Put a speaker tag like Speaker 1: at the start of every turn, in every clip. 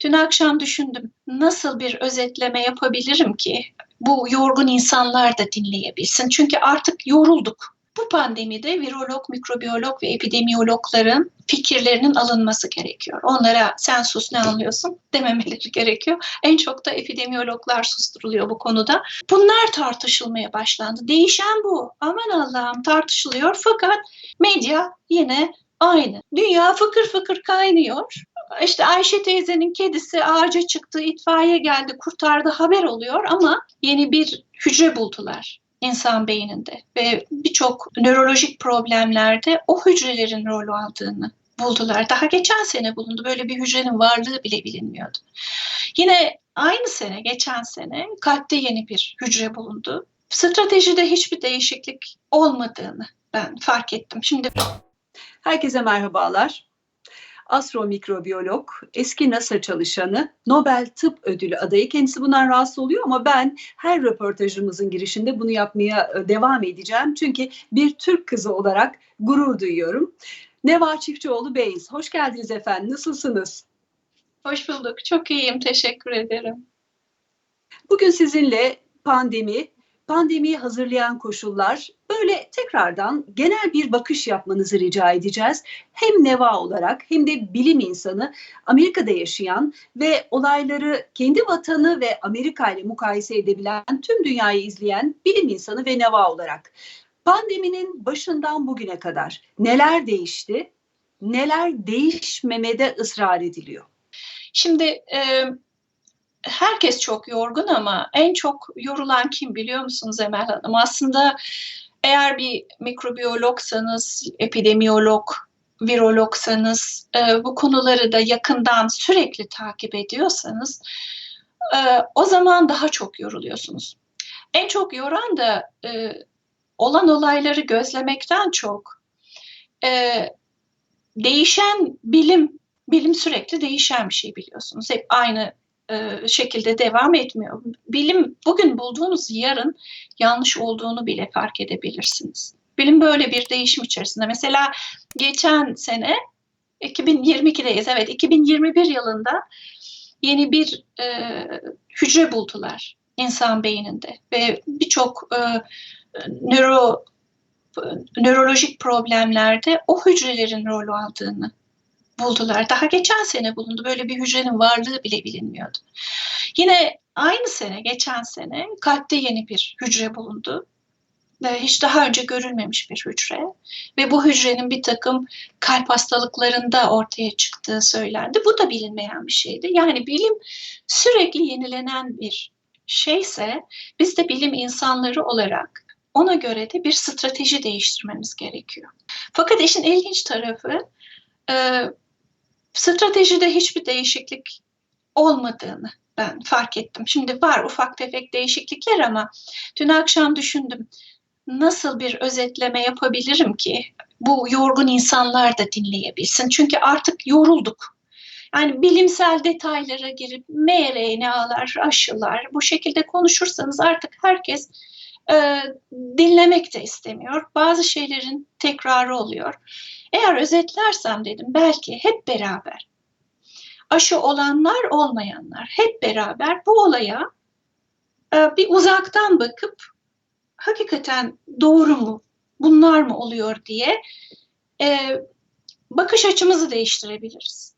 Speaker 1: Dün akşam düşündüm nasıl bir özetleme yapabilirim ki bu yorgun insanlar da dinleyebilsin. Çünkü artık yorulduk. Bu pandemide virolog, mikrobiyolog ve epidemiyologların fikirlerinin alınması gerekiyor. Onlara sen sus ne anlıyorsun dememeleri gerekiyor. En çok da epidemiyologlar susturuluyor bu konuda. Bunlar tartışılmaya başlandı. Değişen bu. Aman Allah'ım tartışılıyor fakat medya yine aynı. Dünya fıkır fıkır kaynıyor. İşte Ayşe teyzenin kedisi ağaca çıktı, itfaiye geldi, kurtardı haber oluyor ama yeni bir hücre buldular insan beyninde ve birçok nörolojik problemlerde o hücrelerin rol aldığını buldular. Daha geçen sene bulundu. Böyle bir hücrenin varlığı bile bilinmiyordu. Yine aynı sene, geçen sene kalpte yeni bir hücre bulundu. Stratejide hiçbir değişiklik olmadığını ben fark ettim. Şimdi
Speaker 2: Herkese merhabalar. Astromikrobiyolog, eski NASA çalışanı, Nobel Tıp Ödülü adayı. Kendisi bundan rahatsız oluyor ama ben her röportajımızın girişinde bunu yapmaya e, devam edeceğim. Çünkü bir Türk kızı olarak gurur duyuyorum. Neva Çiftçioğlu Beyiz. Hoş geldiniz efendim. Nasılsınız?
Speaker 1: hoş bulduk. Çok iyiyim. Teşekkür ederim.
Speaker 2: Bugün sizinle pandemi, pandemiyi hazırlayan koşullar böyle tekrardan genel bir bakış yapmanızı rica edeceğiz. Hem Neva olarak hem de bilim insanı Amerika'da yaşayan ve olayları kendi vatanı ve Amerika ile mukayese edebilen tüm dünyayı izleyen bilim insanı ve Neva olarak. Pandeminin başından bugüne kadar neler değişti? Neler değişmemede ısrar ediliyor?
Speaker 1: Şimdi e, herkes çok yorgun ama en çok yorulan kim biliyor musunuz Emel Hanım? Aslında eğer bir mikrobiyologsanız, epidemiyolog, virologsanız, e, bu konuları da yakından sürekli takip ediyorsanız e, o zaman daha çok yoruluyorsunuz. En çok yoran da e, olan olayları gözlemekten çok e, değişen bilim, bilim sürekli değişen bir şey biliyorsunuz. Hep aynı e, şekilde devam etmiyor. Bilim bugün bulduğunuz yarın yanlış olduğunu bile fark edebilirsiniz. Bilim böyle bir değişim içerisinde. Mesela geçen sene 2022'deyiz. Evet 2021 yılında yeni bir e, hücre buldular insan beyninde ve birçok e, nöro nörolojik problemlerde o hücrelerin rol aldığını buldular. Daha geçen sene bulundu. Böyle bir hücrenin varlığı bile bilinmiyordu. Yine aynı sene, geçen sene kalpte yeni bir hücre bulundu. Hiç daha önce görülmemiş bir hücre. Ve bu hücrenin bir takım kalp hastalıklarında ortaya çıktığı söylendi. Bu da bilinmeyen bir şeydi. Yani bilim sürekli yenilenen bir şeyse biz de bilim insanları olarak ona göre de bir strateji değiştirmemiz gerekiyor. Fakat işin ilginç tarafı stratejide hiçbir değişiklik olmadığını ben fark ettim. Şimdi var ufak tefek değişiklikler ama dün akşam düşündüm nasıl bir özetleme yapabilirim ki bu yorgun insanlar da dinleyebilsin. Çünkü artık yorulduk. Yani bilimsel detaylara girip mRNA'lar, aşılar bu şekilde konuşursanız artık herkes e, dinlemek de istemiyor. Bazı şeylerin tekrarı oluyor. Eğer özetlersem dedim belki hep beraber aşı olanlar olmayanlar hep beraber bu olaya e, bir uzaktan bakıp hakikaten doğru mu bunlar mı oluyor diye e, bakış açımızı değiştirebiliriz.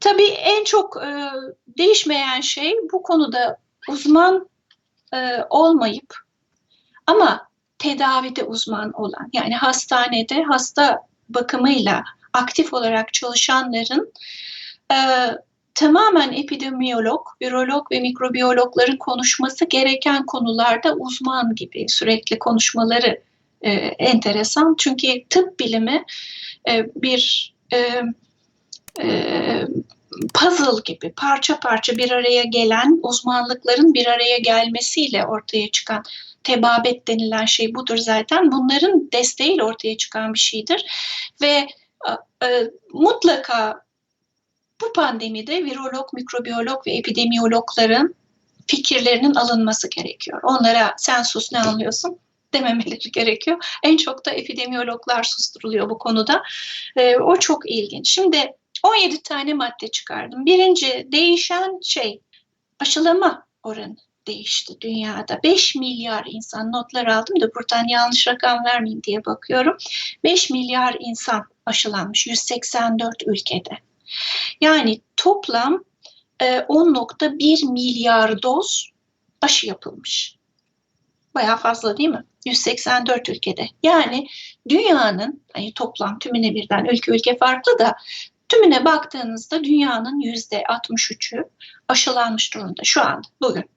Speaker 1: Tabii en çok e, değişmeyen şey bu konuda uzman e, olmayıp ama tedavide uzman olan yani hastanede hasta bakımıyla aktif olarak çalışanların e, tamamen epidemiyolog, virolog ve mikrobiyologların konuşması gereken konularda uzman gibi sürekli konuşmaları e, enteresan. Çünkü tıp bilimi e, bir e, e, puzzle gibi parça parça bir araya gelen uzmanlıkların bir araya gelmesiyle ortaya çıkan tebabet denilen şey budur zaten. Bunların desteğiyle ortaya çıkan bir şeydir. Ve e, mutlaka bu pandemide virolog, mikrobiyolog ve epidemiyologların fikirlerinin alınması gerekiyor. Onlara sen sus ne anlıyorsun dememeleri gerekiyor. En çok da epidemiyologlar susturuluyor bu konuda. E, o çok ilginç. Şimdi 17 tane madde çıkardım. Birinci değişen şey aşılama oranı değişti dünyada. 5 milyar insan notlar aldım da buradan yanlış rakam vermeyeyim diye bakıyorum. 5 milyar insan aşılanmış 184 ülkede. Yani toplam e, 10.1 milyar doz aşı yapılmış. Bayağı fazla değil mi? 184 ülkede. Yani dünyanın hani toplam tümüne birden ülke ülke farklı da tümüne baktığınızda dünyanın yüzde 63'ü aşılanmış durumda şu an bugün.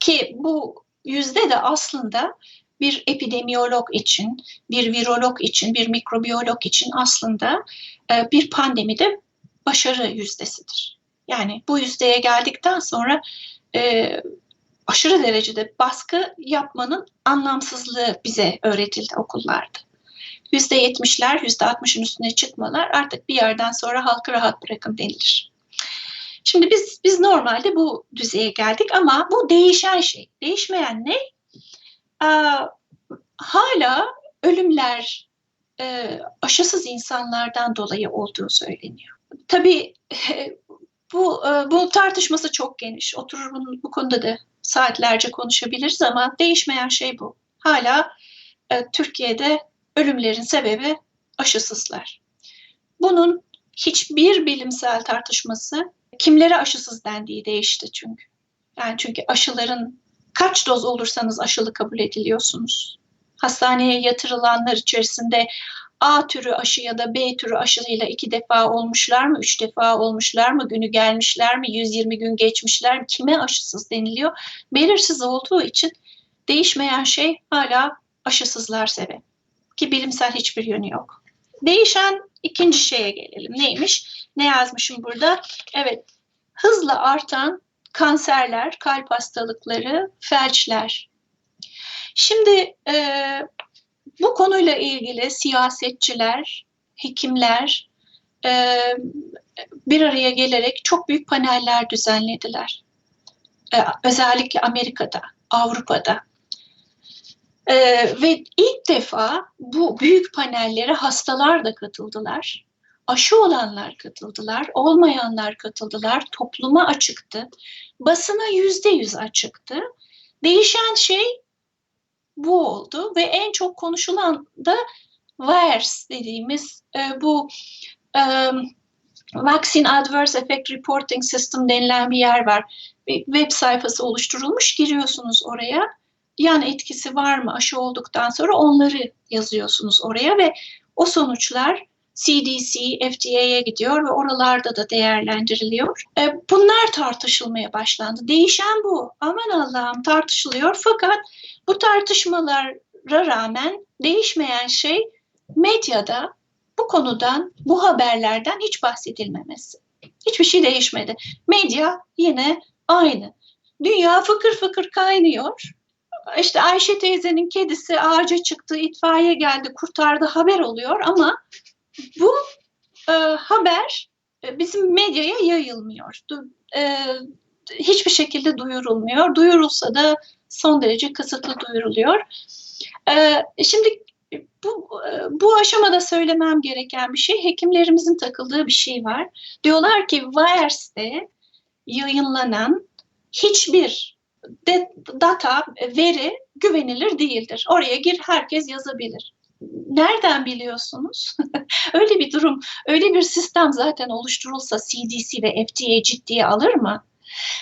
Speaker 1: Ki bu yüzde de aslında bir epidemiyolog için, bir virolog için, bir mikrobiyolog için aslında e, bir pandemide başarı yüzdesidir. Yani bu yüzdeye geldikten sonra e, aşırı derecede baskı yapmanın anlamsızlığı bize öğretildi okullarda. Yüzde yetmişler, yüzde altmışın üstüne çıkmalar artık bir yerden sonra halkı rahat bırakın denilir. Şimdi biz biz normalde bu düzeye geldik ama bu değişen şey. Değişmeyen ne? Ee, hala ölümler e, aşısız insanlardan dolayı olduğu söyleniyor. Tabii bu e, bu tartışması çok geniş. Oturur bunu, bu konuda da saatlerce konuşabiliriz ama değişmeyen şey bu. Hala e, Türkiye'de ölümlerin sebebi aşısızlar. Bunun hiçbir bilimsel tartışması kimlere aşısız dendiği değişti çünkü. Yani çünkü aşıların kaç doz olursanız aşılı kabul ediliyorsunuz. Hastaneye yatırılanlar içerisinde A türü aşı ya da B türü aşıyla iki defa olmuşlar mı, üç defa olmuşlar mı, günü gelmişler mi, 120 gün geçmişler mi, kime aşısız deniliyor? Belirsiz olduğu için değişmeyen şey hala aşısızlar sebep. Ki bilimsel hiçbir yönü yok. Değişen ikinci şeye gelelim. Neymiş? Ne yazmışım burada? Evet, hızla artan kanserler, kalp hastalıkları, felçler. Şimdi e, bu konuyla ilgili siyasetçiler, hekimler e, bir araya gelerek çok büyük paneller düzenlediler. E, özellikle Amerika'da, Avrupa'da. E, ve defa bu büyük panellere hastalar da katıldılar. Aşı olanlar katıldılar, olmayanlar katıldılar, topluma açıktı, basına yüzde yüz açıktı. Değişen şey bu oldu ve en çok konuşulan da VAERS dediğimiz e, bu e, Vaccine Adverse Effect Reporting System denilen bir yer var. Bir web sayfası oluşturulmuş, giriyorsunuz oraya. Yan etkisi var mı aşı olduktan sonra onları yazıyorsunuz oraya ve o sonuçlar CDC, FDA'ye gidiyor ve oralarda da değerlendiriliyor. E, bunlar tartışılmaya başlandı. Değişen bu. Aman Allah'ım tartışılıyor fakat bu tartışmalara rağmen değişmeyen şey medyada bu konudan, bu haberlerden hiç bahsedilmemesi. Hiçbir şey değişmedi. Medya yine aynı. Dünya fıkır fıkır kaynıyor. İşte Ayşe teyzenin kedisi ağaca çıktı, itfaiye geldi, kurtardı haber oluyor ama bu e, haber e, bizim medyaya yayılmıyor. Du, e, hiçbir şekilde duyurulmuyor. Duyurulsa da son derece kısıtlı duyuruluyor. E, şimdi bu, e, bu aşamada söylemem gereken bir şey, hekimlerimizin takıldığı bir şey var. Diyorlar ki Wires'te yayınlanan hiçbir de, data, veri güvenilir değildir. Oraya gir herkes yazabilir. Nereden biliyorsunuz? öyle bir durum, öyle bir sistem zaten oluşturulsa CDC ve FDA ciddiye alır mı?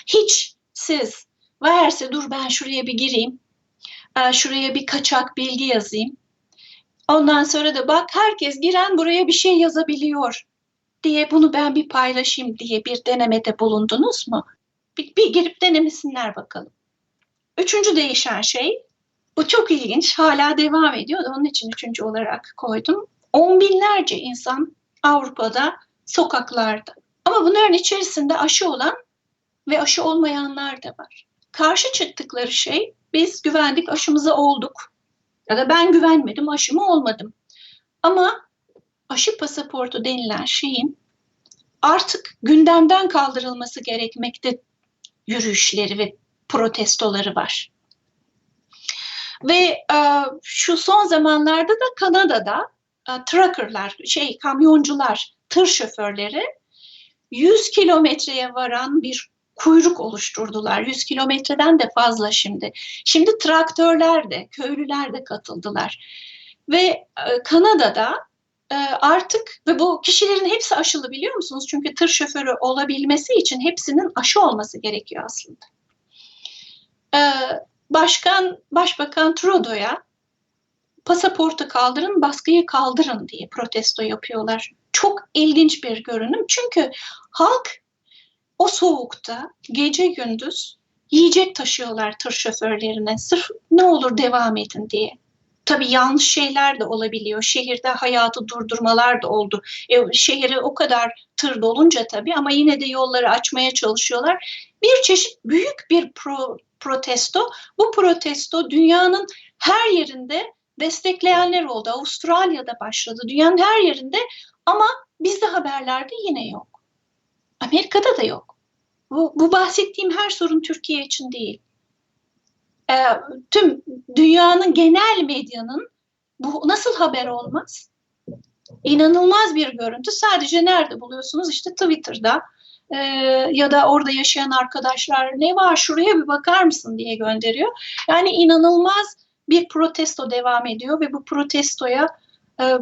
Speaker 1: Hiç siz Verse dur ben şuraya bir gireyim, şuraya bir kaçak bilgi yazayım. Ondan sonra da bak herkes giren buraya bir şey yazabiliyor diye bunu ben bir paylaşayım diye bir denemede bulundunuz mu? Bir, bir girip denemesinler bakalım. Üçüncü değişen şey bu çok ilginç. Hala devam ediyor. Onun için üçüncü olarak koydum. On binlerce insan Avrupa'da sokaklarda. Ama bunların içerisinde aşı olan ve aşı olmayanlar da var. Karşı çıktıkları şey biz güvendik aşımıza olduk. Ya da ben güvenmedim aşımı olmadım. Ama aşı pasaportu denilen şeyin artık gündemden kaldırılması gerekmekte yürüyüşleri ve protestoları var. Ve e, şu son zamanlarda da Kanada'da e, truckerlar, şey kamyoncular tır şoförleri 100 kilometreye varan bir kuyruk oluşturdular. 100 kilometreden de fazla şimdi. Şimdi traktörler de, köylüler de katıldılar. Ve e, Kanada'da e, artık ve bu kişilerin hepsi aşılı biliyor musunuz? Çünkü tır şoförü olabilmesi için hepsinin aşı olması gerekiyor aslında. E, Başkan, Başbakan Trudeau'ya pasaportu kaldırın, baskıyı kaldırın diye protesto yapıyorlar. Çok ilginç bir görünüm. Çünkü halk o soğukta gece gündüz yiyecek taşıyorlar tır şoförlerine. Sırf ne olur devam edin diye. Tabii yanlış şeyler de olabiliyor. Şehirde hayatı durdurmalar da oldu. E, şehri o kadar tır dolunca tabii ama yine de yolları açmaya çalışıyorlar. Bir çeşit büyük bir pro, protesto. Bu protesto dünyanın her yerinde destekleyenler oldu. Avustralya'da başladı. Dünyanın her yerinde ama bizde haberlerde yine yok. Amerika'da da yok. Bu, bu bahsettiğim her sorun Türkiye için değil. Ee, tüm dünyanın genel medyanın bu nasıl haber olmaz? İnanılmaz bir görüntü. Sadece nerede buluyorsunuz? İşte Twitter'da e, ya da orada yaşayan arkadaşlar ne var şuraya bir bakar mısın diye gönderiyor. Yani inanılmaz bir protesto devam ediyor ve bu protestoya e,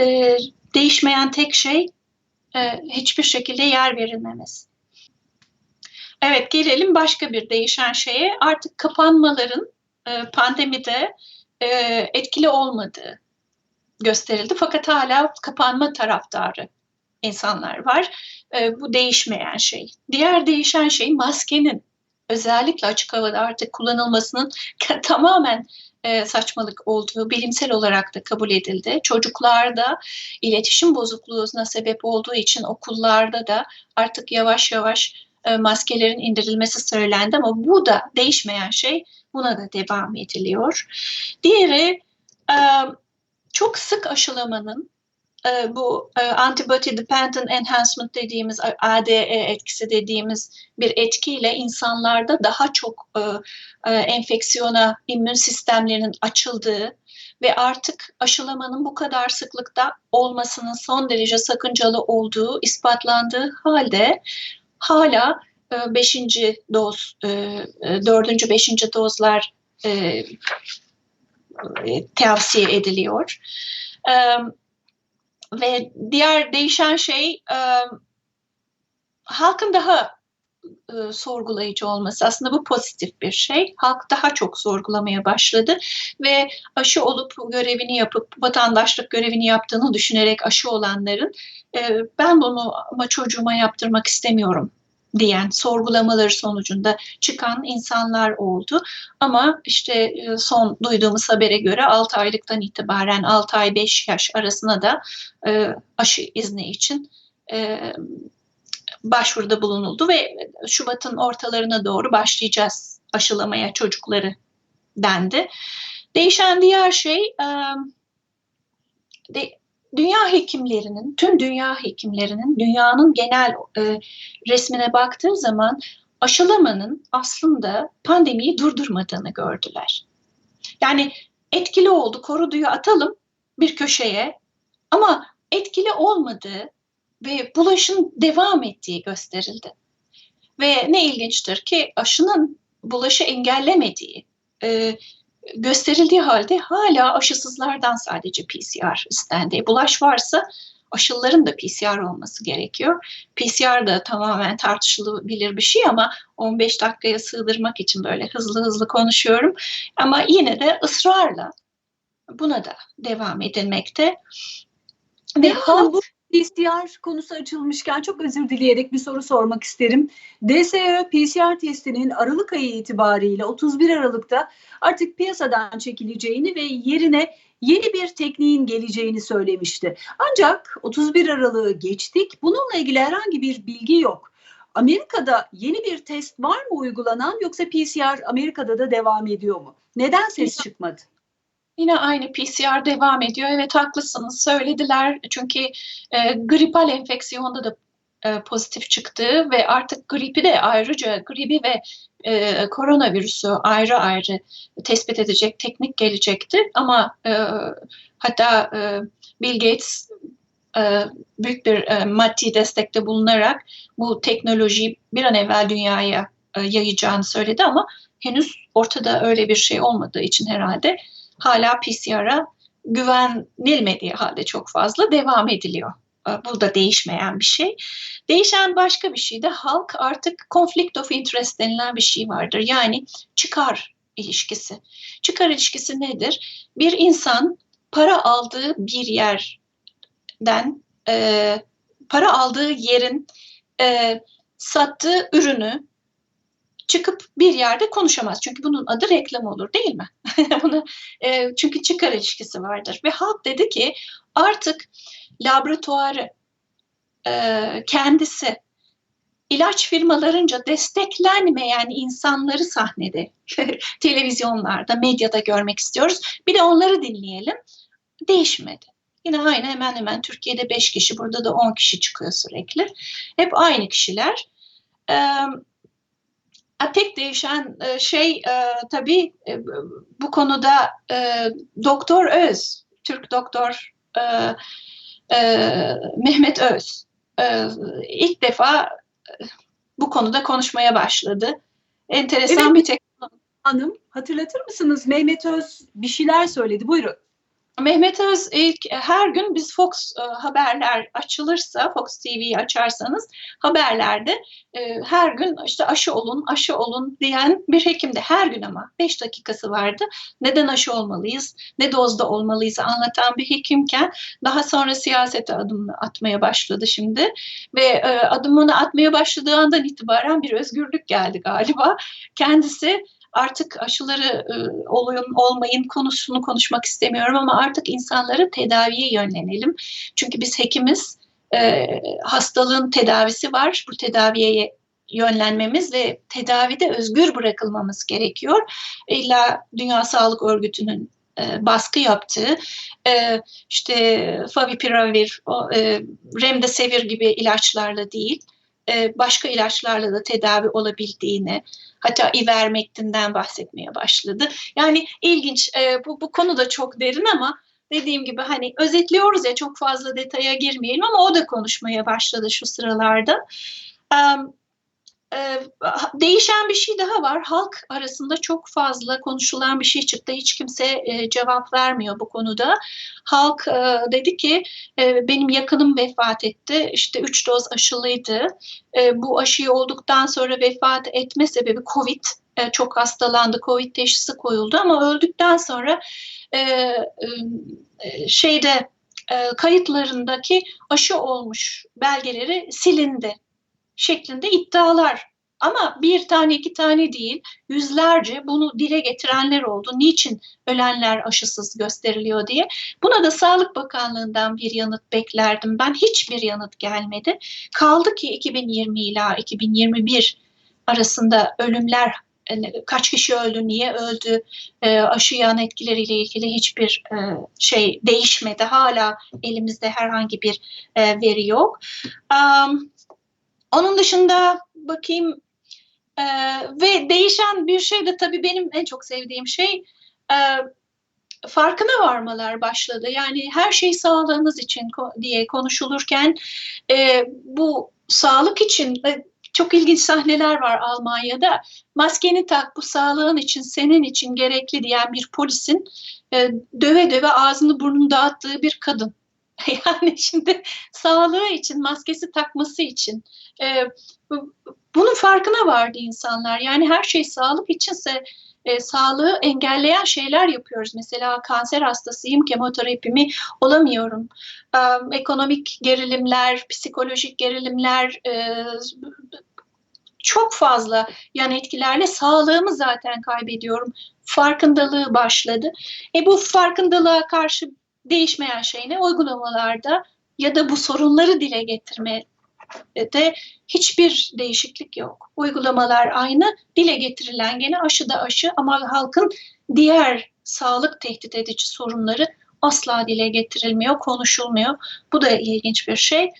Speaker 1: e, değişmeyen tek şey e, hiçbir şekilde yer verilmemesi. Evet gelelim başka bir değişen şeye. Artık kapanmaların e, pandemide e, etkili olmadığı gösterildi. Fakat hala kapanma taraftarı insanlar var. E, bu değişmeyen şey. Diğer değişen şey maskenin özellikle açık havada artık kullanılmasının tamamen e, saçmalık olduğu bilimsel olarak da kabul edildi. Çocuklarda iletişim bozukluğuna sebep olduğu için okullarda da artık yavaş yavaş e, maskelerin indirilmesi söylendi ama bu da değişmeyen şey buna da devam ediliyor. Diğeri e, çok sık aşılamanın e, bu antibody dependent enhancement dediğimiz ADE etkisi dediğimiz bir etkiyle insanlarda daha çok e, enfeksiyona immün sistemlerinin açıldığı ve artık aşılamanın bu kadar sıklıkta olmasının son derece sakıncalı olduğu ispatlandığı halde hala beşinci doz, dördüncü, beşinci dozlar tavsiye ediliyor. Ve diğer değişen şey e, halkın daha e, sorgulayıcı olması. Aslında bu pozitif bir şey. Halk daha çok sorgulamaya başladı ve aşı olup görevini yapıp vatandaşlık görevini yaptığını düşünerek aşı olanların e, ben bunu ama çocuğuma yaptırmak istemiyorum diyen sorgulamaları sonucunda çıkan insanlar oldu. Ama işte e, son duyduğumuz habere göre 6 aylıktan itibaren 6 ay 5 yaş arasına da e, aşı izni için e, başvuruda bulunuldu ve Şubat'ın ortalarına doğru başlayacağız aşılamaya çocukları dendi. Değişen diğer şey de, dünya hekimlerinin, tüm dünya hekimlerinin dünyanın genel e, resmine baktığı zaman aşılamanın aslında pandemiyi durdurmadığını gördüler. Yani etkili oldu, koruduyu atalım bir köşeye ama etkili olmadığı ve bulaşın devam ettiği gösterildi. Ve ne ilginçtir ki aşının bulaşı engellemediği, e, gösterildiği halde hala aşısızlardan sadece PCR istendi. Bulaş varsa aşıların da PCR olması gerekiyor. PCR da tamamen tartışılabilir bir şey ama 15 dakikaya sığdırmak için böyle hızlı hızlı konuşuyorum. Ama yine de ısrarla buna da devam edilmekte.
Speaker 2: Ve halk PCR konusu açılmışken çok özür dileyerek bir soru sormak isterim. DSE PCR testinin Aralık ayı itibariyle 31 Aralık'ta artık piyasadan çekileceğini ve yerine yeni bir tekniğin geleceğini söylemişti. Ancak 31 Aralık'ı geçtik. Bununla ilgili herhangi bir bilgi yok. Amerika'da yeni bir test var mı uygulanan yoksa PCR Amerika'da da devam ediyor mu? Neden ses çıkmadı?
Speaker 1: Yine aynı PCR devam ediyor. Evet haklısınız söylediler. Çünkü e, gripal enfeksiyonda da e, pozitif çıktı ve artık gripi de ayrıca gribi ve e, koronavirüsü ayrı ayrı tespit edecek teknik gelecekti. Ama e, hatta e, Bill Gates e, büyük bir e, maddi destekte bulunarak bu teknolojiyi bir an evvel dünyaya e, yayacağını söyledi ama henüz ortada öyle bir şey olmadığı için herhalde hala PCR'a güvenilmediği halde çok fazla devam ediliyor. E, bu da değişmeyen bir şey. Değişen başka bir şey de halk artık conflict of interest denilen bir şey vardır. Yani çıkar ilişkisi. Çıkar ilişkisi nedir? Bir insan para aldığı bir yerden, e, para aldığı yerin e, sattığı ürünü çıkıp bir yerde konuşamaz. Çünkü bunun adı reklam olur değil mi? Bunu, e, çünkü çıkar ilişkisi vardır. Ve halk dedi ki artık laboratuvarı e, kendisi ilaç firmalarınca desteklenmeyen insanları sahnede, televizyonlarda, medyada görmek istiyoruz. Bir de onları dinleyelim. Değişmedi. Yine aynı hemen hemen Türkiye'de 5 kişi, burada da 10 kişi çıkıyor sürekli. Hep aynı kişiler. Ee, tek değişen e, şey e, tabii e, bu konuda Doktor Öz, Türk Doktor Mehmet Öz ilk defa bu konuda konuşmaya başladı. Enteresan
Speaker 2: evet.
Speaker 1: bir tek
Speaker 2: Hanım hatırlatır mısınız? Mehmet Öz bir şeyler söyledi. Buyurun.
Speaker 1: Mehmet Öz ilk e, her gün biz Fox e, haberler açılırsa Fox TV'yi açarsanız haberlerde e, her gün işte aşı olun aşı olun diyen bir hekimdi her gün ama 5 dakikası vardı. Neden aşı olmalıyız ne dozda olmalıyız anlatan bir hekimken daha sonra siyasete adımını atmaya başladı şimdi ve adımını atmaya başladığı andan itibaren bir özgürlük geldi galiba. Kendisi artık aşıları e, olun olmayın konusunu konuşmak istemiyorum ama artık insanları tedaviye yönlenelim. Çünkü biz hekimiz e, hastalığın tedavisi var. Bu tedaviye yönlenmemiz ve tedavide özgür bırakılmamız gerekiyor. İlla Dünya Sağlık Örgütü'nün e, baskı yaptığı e, işte favipiravir, remdesivir gibi ilaçlarla değil e, başka ilaçlarla da tedavi olabildiğini hatta ivermektinden bahsetmeye başladı. Yani ilginç e, bu, bu konu da çok derin ama dediğim gibi hani özetliyoruz ya çok fazla detaya girmeyelim ama o da konuşmaya başladı şu sıralarda. Değişen bir şey daha var. Halk arasında çok fazla konuşulan bir şey çıktı. Hiç kimse e, cevap vermiyor bu konuda. Halk e, dedi ki e, benim yakınım vefat etti. İşte üç doz aşılıydı. bu aşıyı olduktan sonra vefat etme sebebi COVID. çok hastalandı. Covid teşhisi koyuldu ama öldükten sonra şeyde kayıtlarındaki aşı olmuş belgeleri silindi şeklinde iddialar. Ama bir tane iki tane değil yüzlerce bunu dile getirenler oldu. Niçin ölenler aşısız gösteriliyor diye. Buna da Sağlık Bakanlığı'ndan bir yanıt beklerdim. Ben hiçbir yanıt gelmedi. Kaldı ki 2020 ila 2021 arasında ölümler kaç kişi öldü, niye öldü, e, aşı yan etkileriyle ilgili hiçbir e, şey değişmedi. Hala elimizde herhangi bir e, veri yok. Um, onun dışında bakayım e, ve değişen bir şey de tabii benim en çok sevdiğim şey e, farkına varmalar başladı. Yani her şey sağlığınız için diye konuşulurken e, bu sağlık için e, çok ilginç sahneler var Almanya'da. Maskeni tak bu sağlığın için senin için gerekli diyen bir polisin e, döve döve ağzını burnunu dağıttığı bir kadın. Yani şimdi sağlığı için maskesi takması için e, bunun farkına vardı insanlar. Yani her şey sağlık içinse e, sağlığı engelleyen şeyler yapıyoruz. Mesela kanser hastasıyım, kemoterapimi olamıyorum. E, ekonomik gerilimler, psikolojik gerilimler, e, çok fazla yan etkilerle sağlığımı zaten kaybediyorum. Farkındalığı başladı. E bu farkındalığa karşı değişmeyen şey ne? Uygulamalarda ya da bu sorunları dile getirme de hiçbir değişiklik yok. Uygulamalar aynı, dile getirilen gene aşı da aşı ama halkın diğer sağlık tehdit edici sorunları asla dile getirilmiyor, konuşulmuyor. Bu da ilginç bir şey.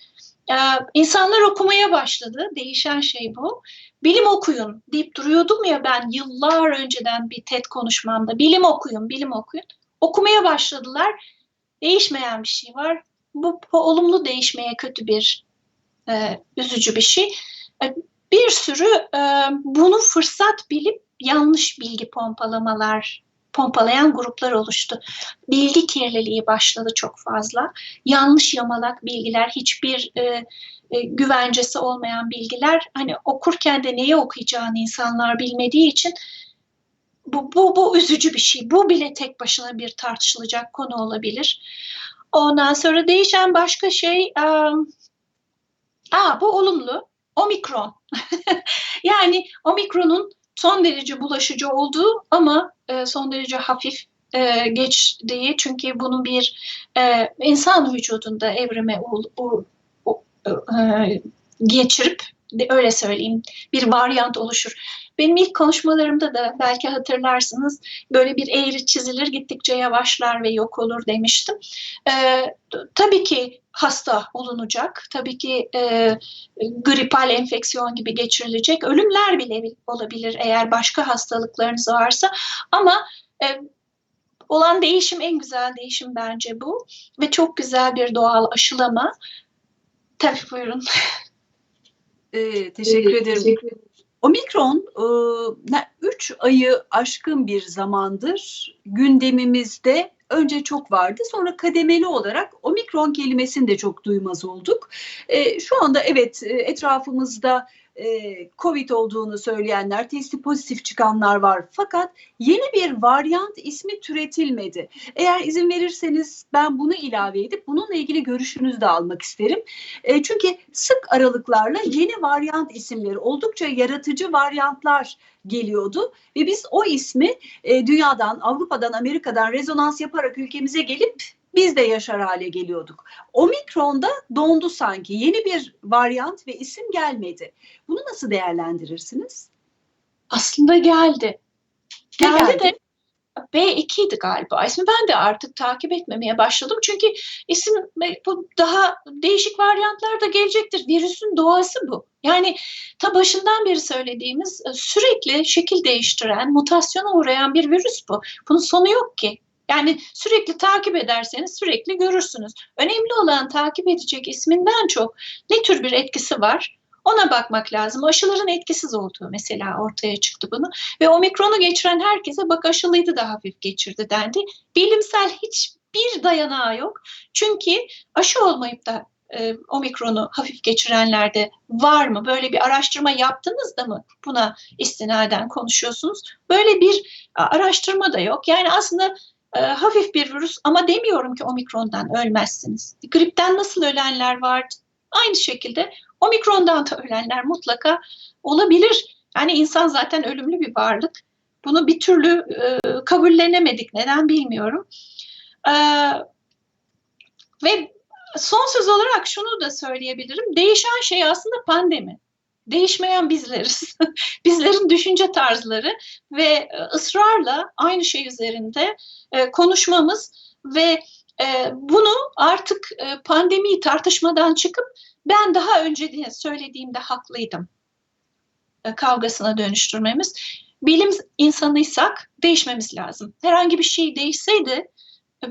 Speaker 1: Ee, insanlar okumaya başladı. Değişen şey bu. Bilim okuyun deyip duruyordum ya ben yıllar önceden bir TED konuşmamda. Bilim okuyun, bilim okuyun. Okumaya başladılar. Değişmeyen bir şey var bu, olumlu değişmeye kötü bir e, üzücü bir şey. E, bir sürü e, bunu fırsat bilip yanlış bilgi pompalamalar pompalayan gruplar oluştu. Bilgi kirliliği başladı çok fazla. Yanlış yamalak bilgiler, hiçbir e, e, güvencesi olmayan bilgiler. Hani okurken de neyi okuyacağını insanlar bilmediği için bu, bu, bu üzücü bir şey. Bu bile tek başına bir tartışılacak konu olabilir. Ondan sonra değişen başka şey, aa, bu olumlu, omikron. yani omikronun son derece bulaşıcı olduğu ama son derece hafif geçtiği çünkü bunun bir insan vücudunda evrime u, geçirip öyle söyleyeyim bir varyant oluşur. Benim ilk konuşmalarımda da belki hatırlarsınız böyle bir eğri çizilir gittikçe yavaşlar ve yok olur demiştim. Ee, tabii ki hasta olunacak, tabii ki e, gripal enfeksiyon gibi geçirilecek, ölümler bile olabilir eğer başka hastalıklarınız varsa ama e, olan değişim en güzel değişim bence bu ve çok güzel bir doğal aşılama. Tabii buyurun.
Speaker 2: Ee, teşekkür ee, ederim. Teşekkür ederim. Omikron 3 e, ayı aşkın bir zamandır gündemimizde önce çok vardı sonra kademeli olarak omikron kelimesini de çok duymaz olduk. E, şu anda evet e, etrafımızda e, Covid olduğunu söyleyenler, testi pozitif çıkanlar var. Fakat yeni bir varyant ismi türetilmedi. Eğer izin verirseniz ben bunu ilave edip bununla ilgili görüşünüzü de almak isterim. E, çünkü sık aralıklarla yeni varyant isimleri, oldukça yaratıcı varyantlar geliyordu ve biz o ismi e, dünyadan, Avrupa'dan, Amerika'dan rezonans yaparak ülkemize gelip biz de yaşar hale geliyorduk. Omikron'da dondu sanki. Yeni bir varyant ve isim gelmedi. Bunu nasıl değerlendirirsiniz?
Speaker 1: Aslında geldi. Geldi, geldi? de B2'ydi galiba. İsmi ben de artık takip etmemeye başladım. Çünkü isim bu daha değişik varyantlar da gelecektir. Virüsün doğası bu. Yani ta başından beri söylediğimiz e, sürekli şekil değiştiren, mutasyona uğrayan bir virüs bu. Bunun sonu yok ki. Yani sürekli takip ederseniz sürekli görürsünüz. Önemli olan takip edecek isminden çok ne tür bir etkisi var ona bakmak lazım. Aşıların etkisiz olduğu mesela ortaya çıktı bunu. Ve omikronu geçiren herkese bak aşılıydı da hafif geçirdi dendi. Bilimsel hiçbir dayanağı yok. Çünkü aşı olmayıp da e, omikronu hafif geçirenlerde var mı? Böyle bir araştırma yaptınız da mı buna istinaden konuşuyorsunuz? Böyle bir araştırma da yok. Yani aslında e, hafif bir virüs ama demiyorum ki omikrondan ölmezsiniz. Gripten nasıl ölenler vardı? Aynı şekilde omikrondan da ölenler mutlaka olabilir. Yani insan zaten ölümlü bir varlık. Bunu bir türlü e, kabullenemedik. Neden bilmiyorum. E, ve son söz olarak şunu da söyleyebilirim. Değişen şey aslında pandemi değişmeyen bizleriz. Bizlerin düşünce tarzları ve e, ısrarla aynı şey üzerinde e, konuşmamız ve e, bunu artık pandemiyi tartışmadan çıkıp ben daha önce diye söylediğimde haklıydım kavgasına dönüştürmemiz. Bilim insanıysak değişmemiz lazım. Herhangi bir şey değişseydi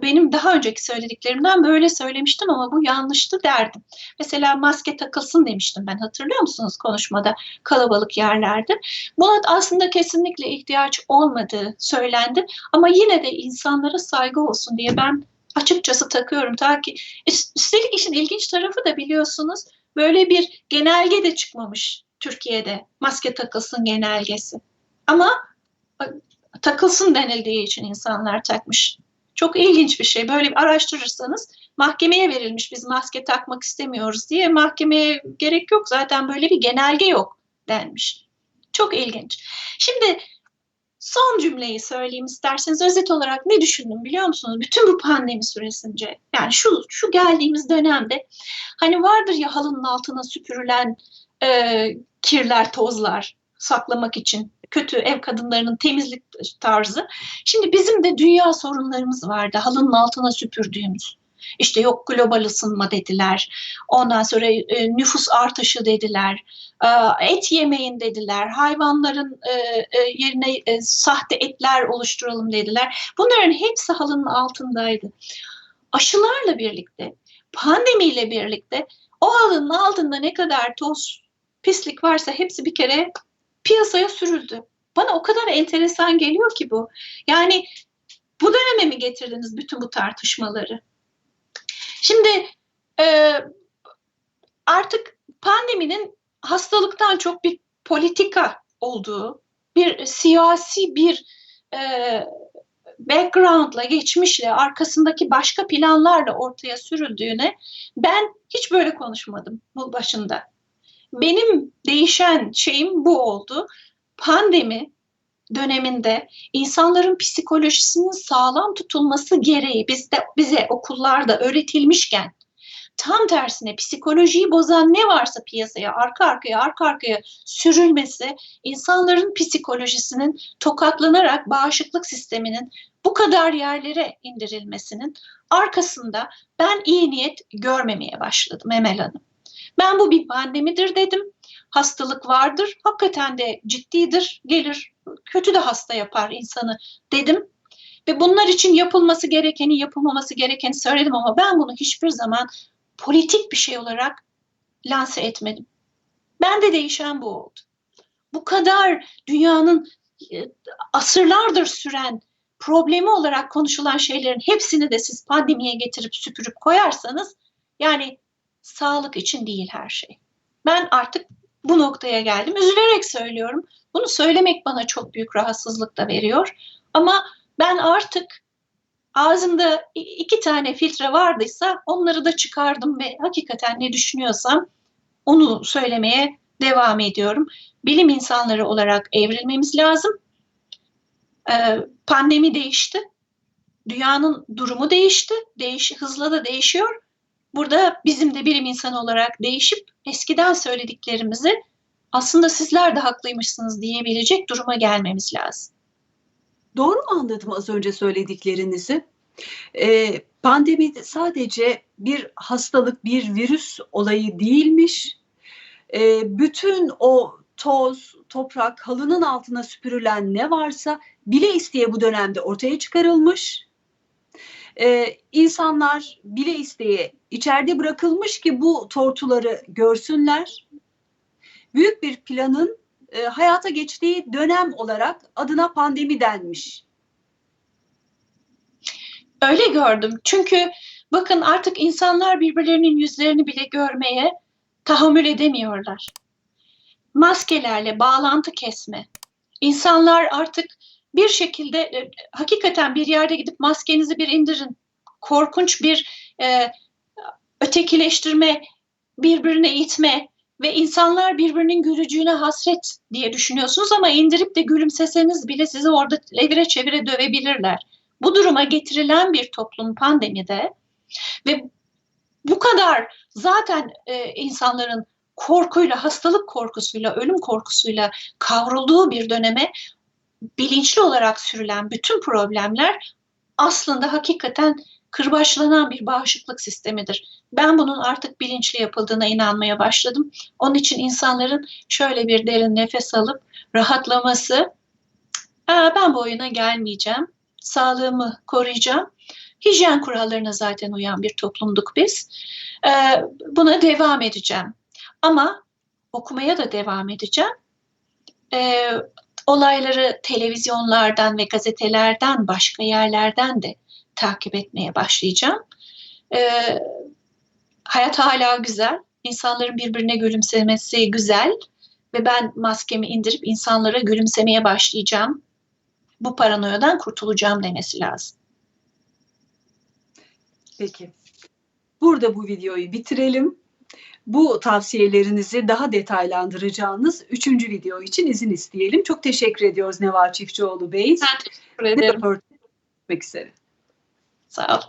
Speaker 1: benim daha önceki söylediklerimden böyle söylemiştim ama bu yanlıştı derdim. Mesela maske takılsın demiştim ben hatırlıyor musunuz konuşmada kalabalık yerlerde. Buna aslında kesinlikle ihtiyaç olmadığı söylendi ama yine de insanlara saygı olsun diye ben açıkçası takıyorum. Ta ki üstelik işin ilginç tarafı da biliyorsunuz böyle bir genelge de çıkmamış Türkiye'de maske takılsın genelgesi. Ama takılsın denildiği için insanlar takmış. Çok ilginç bir şey. Böyle bir araştırırsanız mahkemeye verilmiş biz maske takmak istemiyoruz diye mahkemeye gerek yok. Zaten böyle bir genelge yok denmiş. Çok ilginç. Şimdi son cümleyi söyleyeyim isterseniz özet olarak ne düşündüm biliyor musunuz? Bütün bu pandemi süresince yani şu şu geldiğimiz dönemde hani vardır ya halının altına süpürülen e, kirler, tozlar saklamak için kötü ev kadınlarının temizlik tarzı. Şimdi bizim de dünya sorunlarımız vardı halının altına süpürdüğümüz. İşte yok global ısınma dediler. Ondan sonra e, nüfus artışı dediler. E, et yemeyin dediler. Hayvanların e, e, yerine e, sahte etler oluşturalım dediler. Bunların hepsi halının altındaydı. Aşılarla birlikte pandemiyle birlikte o halının altında ne kadar toz, pislik varsa hepsi bir kere piyasaya sürüldü. Bana o kadar enteresan geliyor ki bu. Yani bu döneme mi getirdiniz bütün bu tartışmaları? Şimdi e, artık pandeminin hastalıktan çok bir politika olduğu, bir siyasi bir e, background'la, geçmişle, arkasındaki başka planlarla ortaya sürüldüğüne ben hiç böyle konuşmadım bu başında. Benim değişen şeyim bu oldu. Pandemi döneminde insanların psikolojisinin sağlam tutulması gereği bizde bize okullarda öğretilmişken tam tersine psikolojiyi bozan ne varsa piyasaya arka arkaya arka arkaya sürülmesi insanların psikolojisinin tokatlanarak bağışıklık sisteminin bu kadar yerlere indirilmesinin arkasında ben iyi niyet görmemeye başladım Emel Hanım. Ben bu bir pandemidir dedim. Hastalık vardır. Hakikaten de ciddidir. Gelir kötü de hasta yapar insanı dedim. Ve bunlar için yapılması gerekeni, yapılmaması gerekeni söyledim ama ben bunu hiçbir zaman politik bir şey olarak lanse etmedim. Ben de değişen bu oldu. Bu kadar dünyanın e, asırlardır süren problemi olarak konuşulan şeylerin hepsini de siz pandemiye getirip süpürüp koyarsanız yani sağlık için değil her şey. Ben artık bu noktaya geldim. Üzülerek söylüyorum. Bunu söylemek bana çok büyük rahatsızlık da veriyor. Ama ben artık ağzımda iki tane filtre vardıysa onları da çıkardım ve hakikaten ne düşünüyorsam onu söylemeye devam ediyorum. Bilim insanları olarak evrilmemiz lazım. Ee, pandemi değişti. Dünyanın durumu değişti. Değiş, hızla da değişiyor. Burada bizim de bilim insanı olarak değişip eskiden söylediklerimizi aslında sizler de haklıymışsınız diyebilecek duruma gelmemiz lazım.
Speaker 2: Doğru mu anladım az önce söylediklerinizi? Ee, pandemi sadece bir hastalık, bir virüs olayı değilmiş. Ee, bütün o toz, toprak, halının altına süpürülen ne varsa bile isteye bu dönemde ortaya çıkarılmış. Ee, insanlar bile isteye içeride bırakılmış ki bu tortuları görsünler. Büyük bir planın e, hayata geçtiği dönem olarak adına pandemi denmiş.
Speaker 1: Öyle gördüm. Çünkü bakın artık insanlar birbirlerinin yüzlerini bile görmeye tahammül edemiyorlar. Maskelerle bağlantı kesme. İnsanlar artık bir şekilde e, hakikaten bir yerde gidip maskenizi bir indirin. Korkunç bir e, ötekileştirme, birbirine itme ve insanlar birbirinin gülücüğüne hasret diye düşünüyorsunuz ama indirip de gülümseseniz bile sizi orada evire çevire dövebilirler. Bu duruma getirilen bir toplum pandemide ve bu kadar zaten e, insanların korkuyla, hastalık korkusuyla, ölüm korkusuyla kavrulduğu bir döneme bilinçli olarak sürülen bütün problemler aslında hakikaten kırbaçlanan bir bağışıklık sistemidir. Ben bunun artık bilinçli yapıldığına inanmaya başladım. Onun için insanların şöyle bir derin nefes alıp rahatlaması, ben bu oyuna gelmeyeceğim, sağlığımı koruyacağım. Hijyen kurallarına zaten uyan bir toplumduk biz. Buna devam edeceğim. Ama okumaya da devam edeceğim. Olayları televizyonlardan ve gazetelerden, başka yerlerden de takip etmeye başlayacağım. Ee, hayat hala güzel. İnsanların birbirine gülümsemesi güzel. Ve ben maskemi indirip insanlara gülümsemeye başlayacağım. Bu paranoyadan kurtulacağım demesi lazım.
Speaker 2: Peki. Burada bu videoyu bitirelim. Bu tavsiyelerinizi daha detaylandıracağınız üçüncü video için izin isteyelim. Çok teşekkür ediyoruz Neval Çiftçioğlu Bey.
Speaker 1: Ben teşekkür ederim.
Speaker 2: Görüşmek üzere.
Speaker 1: Sağ olun.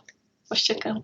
Speaker 1: Hoşçakalın.